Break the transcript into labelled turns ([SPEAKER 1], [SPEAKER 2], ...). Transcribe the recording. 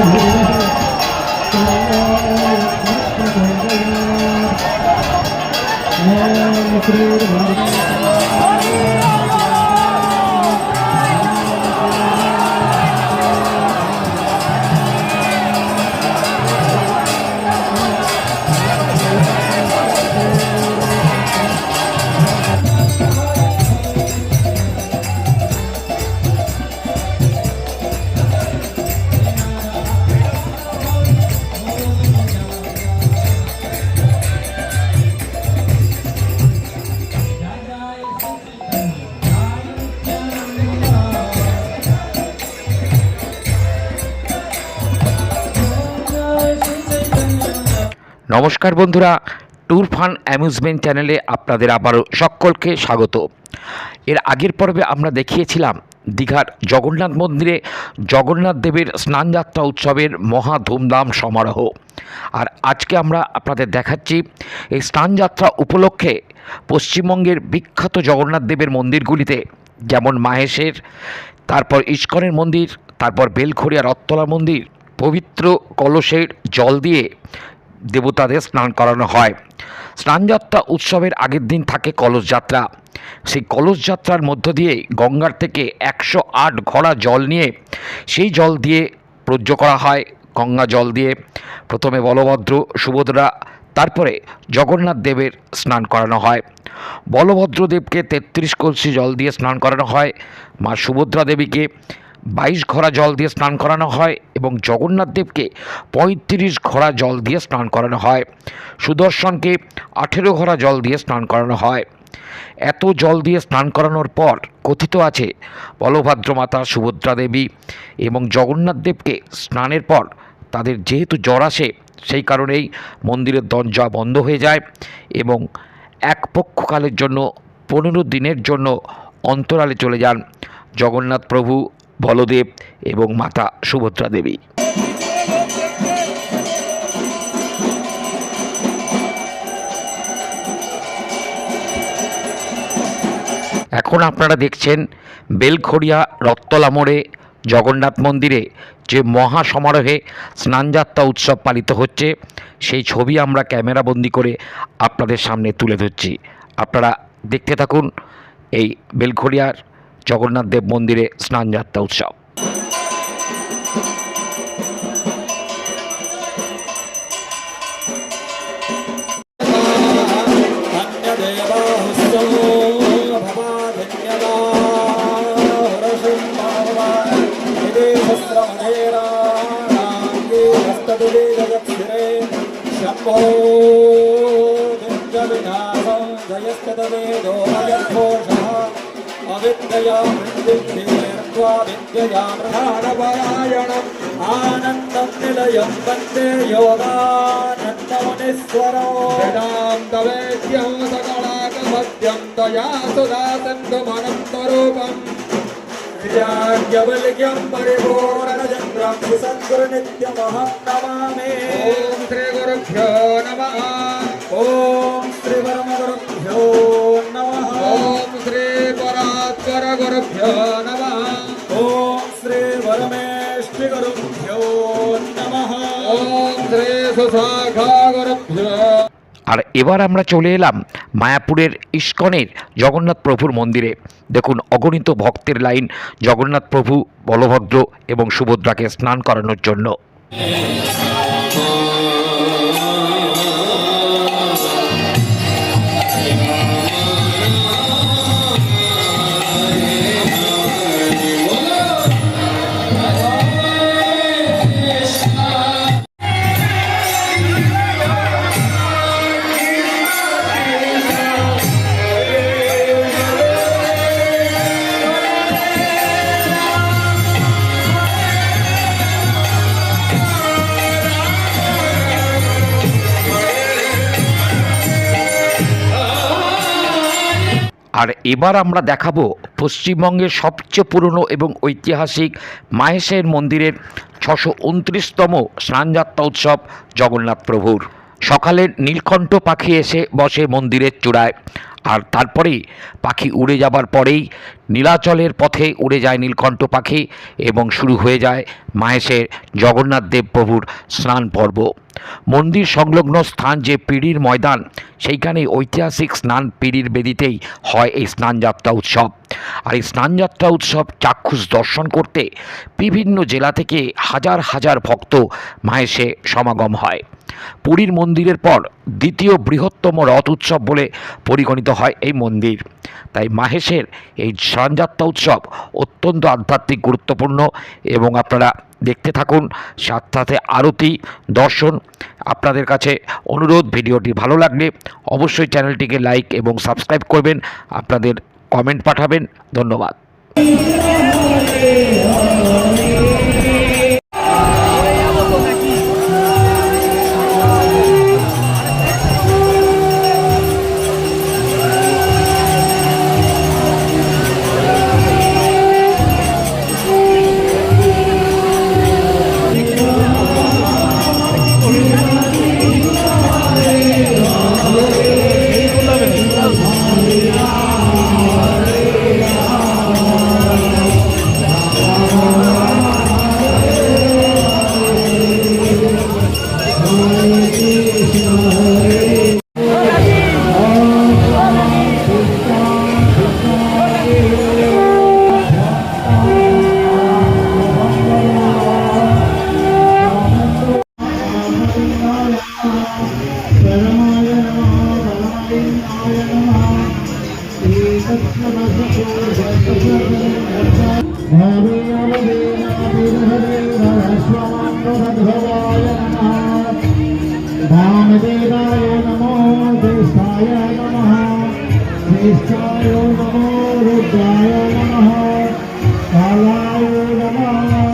[SPEAKER 1] Thank you. নমস্কার বন্ধুরা, tour fun amusement চ্যানেলে আপনাদের আবারও সকলকে স্বাগত। এর আগের পর্বে আমরা দেখিয়েছিলাম দীঘার জগন্নাথ মন্দিরে জগন্নাথ দেবের স্নানযাত্রা উৎসবের মহা ধুমধাম সমারোহ। আর আজকে আমরা আপনাদের দেখাচ্ছি এই স্নানযাত্রা উপলক্ষে পশ্চিমবঙ্গের বিখ্যাত জগন্নাথ দেবের মন্দিরগুলিতে, যেমন মাহেশের, তারপর ইস্কনের মন্দির, তারপর বেলখড়িয়া রথতলা মন্দির, পবিত্র কলসের জল দিয়ে দেবতাদের স্নান করানো হয়। স্নানযাত্রা উৎসবের আগের দিন থাকে কলস যাত্রা। সেই কলস যাত্রার মধ্য দিয়ে গঙ্গার থেকে একশো আট ঘোড়া জল নিয়ে সেই জল দিয়ে প্রজ্য করা হয়, গঙ্গা জল দিয়ে। প্রথমে বলভদ্র, সুভদ্রা, তারপরে জগন্নাথ দেবের স্নান করানো হয়। বলভদ্র দেবকে তেত্রিশ কলসি জল দিয়ে স্নান করানো হয়। মা সুভদ্রা দেবীকে বাইশ ঘোড়া জল দিয়ে স্নান করানো হয় এবং জগন্নাথ দেবকে পঁয়ত্রিশ ঘোড়া জল দিয়ে স্নান করানো হয়। সুদর্শনকে আঠেরো ঘোড়া জল দিয়ে স্নান করানো হয়। এত জল দিয়ে স্নান করানোর পর কথিত আছে, বলভদ্র মাতা সুভদ্রা দেবী এবং জগন্নাথ দেবকে স্নানের পর তাদের যেহেতু জ্বর আসে, সেই কারণেই মন্দিরের দরজা বন্ধ হয়ে যায় এবং এক পক্ষকালের জন্য পনেরো দিনের জন্য অন্তরালে চলে যান জগন্নাথ প্রভু। বলদেব এবং মাতা সুভদ্রা দেবী। এখন আপনারা দেখছেন বেলখড়িয়া রত্তলা মোড়ে জগন্নাথ মন্দিরে যে মহা সমারোহে স্নানযাত্রা উৎসব পালিত হচ্ছে, সেই ছবি আমরা ক্যামেরাবন্দি করে আপনাদের সামনে তুলে ধরছি। আপনারা দেখতে থাকুন এই বেলখড়িয়ার জগন্নাথ দেব মন্দিরে স্নানযাত্রা উৎসব
[SPEAKER 2] धन्यदेवाहुश्चो भवाधन्यदाहरसुन्दरवधेराङ्गे शम्भो दुर्गविनाशं जयस्तदवेदो अयघोषः अविद्यया मृत्युर्वा विद्यया प्रधानपरायणम् आनन्दं निलयं वंदे योगानन्दमुनीश्वरो वेदान्तवेद्यं सकलाकमद्यं तया सुधा सन्धुमनन्तरूपम् विद्याज्ञवल्क्यं परिपूर्णचन्द्रं सुसद्गुरुनित्यमहं नमामि ॐ श्रीगुरुभ्यो नमः। ॐ श्रीपरमगुरुभ्यो नमः। ॐ श्रीपरात्परगुरुभ्यो नमः ॐ श्रीपरमेष्टिगुरुभ्यो नमः ॐ श्रीसुशाखागुरुभ्यो
[SPEAKER 1] আর এবার আমরা চলে এলাম মায়াপুরের ইস্কনের জগন্নাথ প্রভুর মন্দিরে দেখুন অগণিত ভক্তের লাইন জগন্নাথ প্রভু বলভদ্র এবং সুভদ্রাকে স্নান করানোর জন্য আর এবার আমরা দেখাবো পশ্চিমবঙ্গের সবচেয়ে পুরনো এবং ঐতিহাসিক মাহেশের মন্দিরের ছশো উনত্রিশতম স্নানযাত্রা উৎসব জগন্নাথ প্রভুর। সকালে নীলকণ্ঠ পাখি এসে বসে মন্দিরের চূড়ায়। আর তারপরেই পাখি উড়ে যাবার পরেই নীলাচলের পথে উড়ে যায় নীলকণ্ঠ পাখি এবং শুরু হয়ে যায় মাহেশের জগন্নাথ দেব প্রভুর স্নান পর্ব। মন্দির সংলগ্ন স্থান যে পিড়ির ময়দান সেইখানে ঐতিহাসিক স্নান পিড়ির বেদিতেই হয় এই স্নানযাত্রা উৎসব। আর এই স্নানযাত্রা উৎসব চাক্ষুষ দর্শন করতে বিভিন্ন জেলা থেকে হাজার হাজার ভক্ত মাহেশে সমাগম হয়। পুরীর মন্দিরের পর দ্বিতীয় বৃহত্তম রথ উৎসব বলে পরিগণিত হয় এই মন্দির। তাই মাহেশের এই স্নানযাত্রা উৎসব অত্যন্ত আধ্যাত্মিক, গুরুত্বপূর্ণ এবং আপনারা দেখতে থাকুন সাথে সাথে আরতি, দর্শন আপনাদের কাছে অনুরোধ। ভিডিওটি ভালো লাগলে অবশ্যই চ্যানেলটিকে লাইক এবং সাবস্ক্রাইব করবেন। আপনাদের কমেন্ট পাঠাবেন ধন্যবাদ।
[SPEAKER 3] वामदेवाय नमो देशाय नमः श्रेष्ठाय नमो रुद्राय नमः कालाय नमः